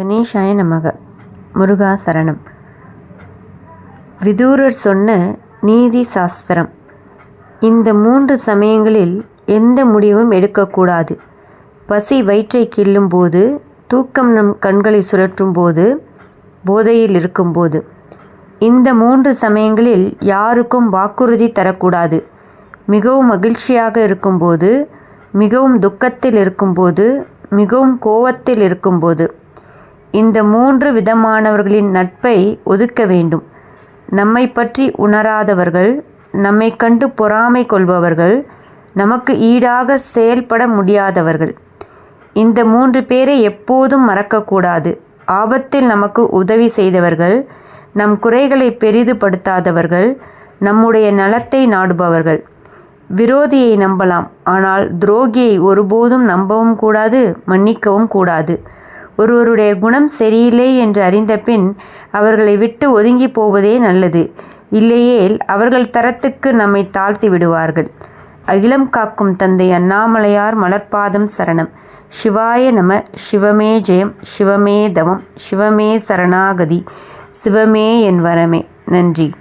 கணேஷாய நமக. முருகா சரணம். விதூரர் சொன்ன நீதி சாஸ்திரம். இந்த மூன்று சமயங்களில் எந்த முடிவும் எடுக்கக்கூடாது. பசி வயிற்றை கிள்ளும் போது தூக்கம் நம் கண்களை சுழற்றும் போது போதையில் இருக்கும்போது இந்த மூன்று சமயங்களில் யாருக்கும் வாக்குறுதி தரக்கூடாது. மிகவும் மகிழ்ச்சியாக இருக்கும்போது மிகவும் துக்கத்தில் இருக்கும்போது மிகவும் கோவத்தில் இருக்கும்போது இந்த மூன்று விதமானவர்களின் நட்பை ஒதுக்க வேண்டும். நம்மை பற்றி உணராதவர்கள் நம்மை கண்டு பொறாமை கொள்பவர்கள் நமக்கு ஈடாக செயல்பட முடியாதவர்கள். இந்த மூன்று பேரை எப்போதும் மறக்கக்கூடாது. ஆபத்தில் நமக்கு உதவி செய்தவர்கள் நம் குறைகளை பெரிதுபடுத்தாதவர்கள் நம்முடைய நலத்தை நாடுபவர்கள். விரோதியை நம்பலாம் ஆனால் துரோகியை ஒருபோதும் நம்பவும் கூடாது மன்னிக்கவும் கூடாது. ஒருவருடைய குணம் சரியில்லை என்று அறிந்த பின் அவர்களை விட்டு ஒதுங்கி போவதே நல்லது. இல்லையேல் அவர்கள் தரத்துக்கு நம்மை தாழ்த்தி விடுவார்கள். அகிலம் காக்கும் தந்தை அண்ணாமலையார் மலர்பாதம் சரணம். சிவாய நம சிவமே ஜெயம் சிவமே தவம் சிவமே சரணாகதி சிவமே என் வரமே. நன்றி.